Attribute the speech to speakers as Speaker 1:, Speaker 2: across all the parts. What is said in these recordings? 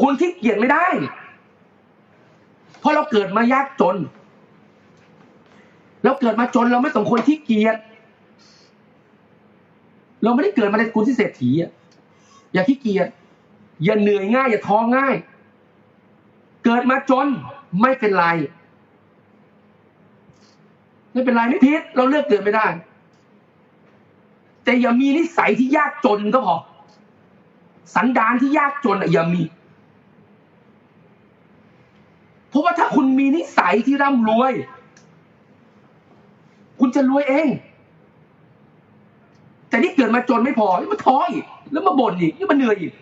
Speaker 1: คุณขี้เกียจไม่ได้ เพราะเราเกิดมายากจน เราเกิดมาจนเราไม่สมควรขี้เกียจเราไม่ได้เกิดมาในกุลที่เศรษฐีอะอย่าขี้เกียจอย่าเหนื่อยง่าย อย่าท้อง่าย เกิดมาจนไม่เป็นไร ไม่เป็นไรไม่พิษเราเลือกเกิดไม่ได้ แต่อย่ามีนิสัยที่ยากจนก็พอสันดานที่ยากจนอะอย่ามี เพราะว่าถ้า คุณมีนิสัยที่ร่ำรวย คุณจะรวยเอง แต่นี่เกิดมาจนไม่พอแล้วมาท้ออีกแล้วมาบ่นอีกแล้วมาเหนื่อยอีก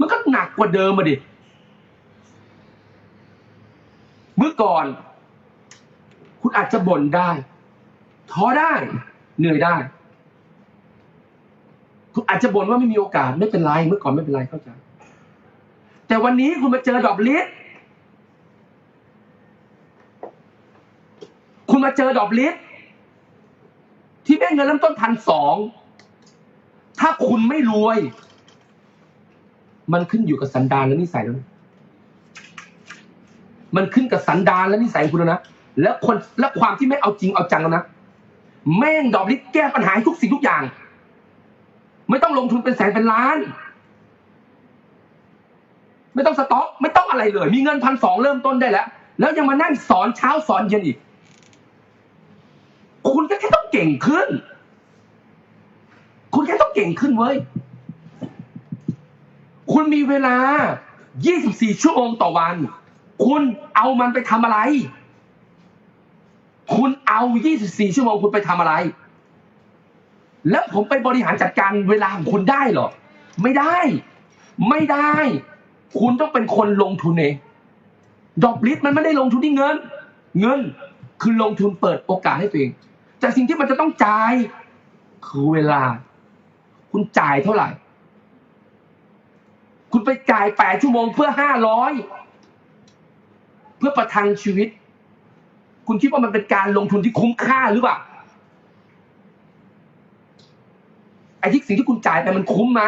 Speaker 1: มันก็หนักกว่าเดิมมาดิเมื่อก่อน คุณอาจจะบ่นได้ ท้อได้ เหนื่อยได้คุณอาจจะบ่นว่าไม่มีโอกาสไม่เป็นไร เมื่อก่อนไม่เป็นไรเข้าใจแต่วันนี้คุณมาเจอดอกลิส คุณมาเจอดอกลิสที่ได้เงินเริ่มต้นพันสอง ถ้าคุณไม่รวย มันขึ้นอยู่กับสันดานและนิสัยแล้วนะมันขึ้นกับสันดานและนิสัยคุณแล้วนะ และคนและความที่ไม่เอาจริงเอาจังแล้วนะ แม่งดอกลิสแก้ปัญหาทุกสิ่งทุกอย่าง ไม่ต้องลงทุนเป็นแสนเป็นล้าน ไม่ต้องสต็อก ไม่ต้องอะไรเลย มีเงินพันสองเริ่มต้นได้แล้ว แล้วยังมานั่งสอนเช้าสอนเย็นอีก เก่งขึ้น คุณแค่ต้องเก่งขึ้นเว้ย คุณมีเวลา 24 ชั่วโมงต่อวัน คุณเอามันไปทำอะไร คุณเอา 24 ชั่วโมงคุณไปทำอะไร แล้วผมไปบริหารจัดการเวลาของคุณได้หรอ ไม่ได้ ไม่ได้ คุณต้องเป็นคนลงทุนเอง ดอกลิสมันไม่ได้ลงทุนที่เงิน เงินคือลงทุนเปิดโอกาสให้ตัวเอง แต่สิ่งที่มันจะต้องจ่าย คือเวลา คุณจ่ายเท่าไหร่ คุณไปจ่ายแปดชั่วโมงเพื่อห้าร้อยเพื่อประทังชีวิต คุณคิดว่ามันเป็นการลงทุนที่คุ้มค่าหรือเปล่าไอ้ที่สิ่งที่คุณจ่ายไปมันคุ้มไหม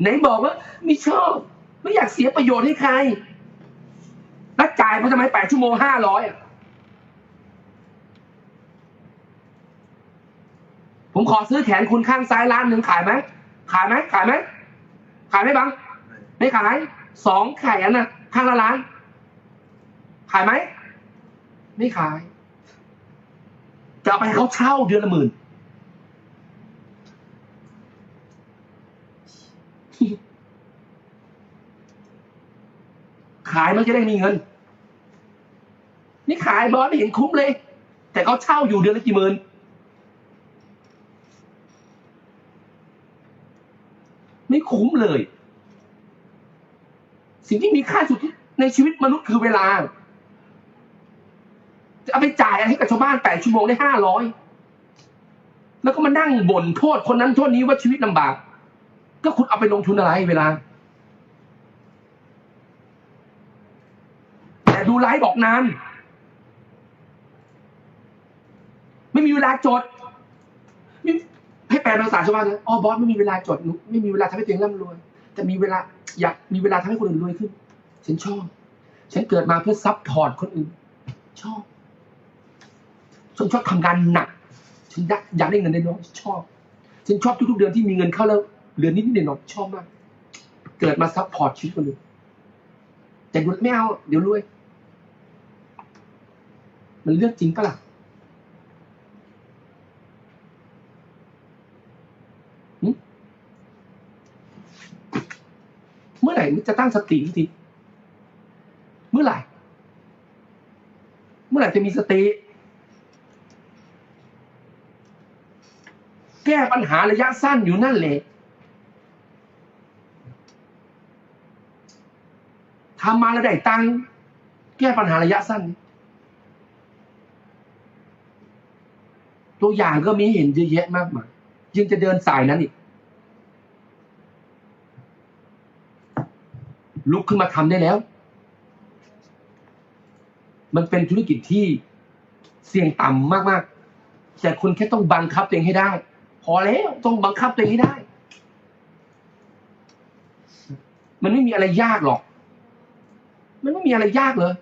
Speaker 1: ไหนบอกว่าไม่ชอบไม่อยากเสียประโยชน์ให้ใครแล้วจ่ายมาทำไมแปดชั่วโมงห้าร้อยอะ ผมขอซื้อแขนคุณข้างซ้ายล้านหนึ่งขายไหมขายไหมขายไหมขายไหมบัง ไม่ขายสองแขนน่ะ ข้างละล้าน ขายไหมไม่ขาย จะไปเขาเช่าเดือนละหมื่นขายมันจะได้มีเงิน นี่ขายบอสไม่เห็นคุ้มเลย แต่เขาเช่าอยู่เดือนละกี่หมื่น ไม่คุ้มเลย สิ่งที่มีค่าสุดในชีวิตมนุษย์คือเวลา จะเอาไปจ่ายอะไรให้กับชาวบ้านแปดชั่วโมงได้ห้าร้อยแล้วก็มานั่งบ่นโทษคนนั้นโทษนี้ว่าชีวิตลำบาก ก็คุณเอาไปลงทุนอะไรเวลา แต่ดูไลฟ์บอกนาน ไม่มีเวลาจด ปลภาษาชาวบ้านนะอ๋อบอสไม่มีเวลาจดไม่มีเวลาทำให้ตัวเองร่ำรวย แต่มีเวลาอยากมีเวลาทำให้คนอื่นรวยขึ้น ฉันชอบ ฉันเกิดมาเพื่อซับพอร์ตคนอื่น ชอบ ฉันชอบทำงานหนัก ฉันอยากได้เงินน้อยชอบ ฉันชอบทุกๆเดือนที่มีเงินเข้าแล้วเหลือนิดนิดหน่อยๆชอบมาก เกิดมาซับพอร์ตชีวิตคนอื่นแต่ไม่เอาเดี๋ยวรวย มันเรื่องจริงปะล่ะหึเไหร่มันจะตั้งสติทีเมื่อไหร่ เมื่อไหร่จะมีสติ แก้ปัญหาระยะสั้นอยู่นั่นแหละทำมาแล้วได้ตังแก้ปัญหาระยะสั้น ตัวอย่างก็มีห้เห็นเยอะแยะมากมายยังจะเดินสายนั้นอีก ลุกขึ้นมาทำได้แล้ว มันเป็นธุรกิจที่เสี่ยงต่ำมากๆ แต่คุณแค่ต้องบังคับตัวเองให้ได้ พอแล้วต้องบังคับตัวเองให้ได้ มันไม่มีอะไรยากหรอก มันไม่มีอะไรยากเลย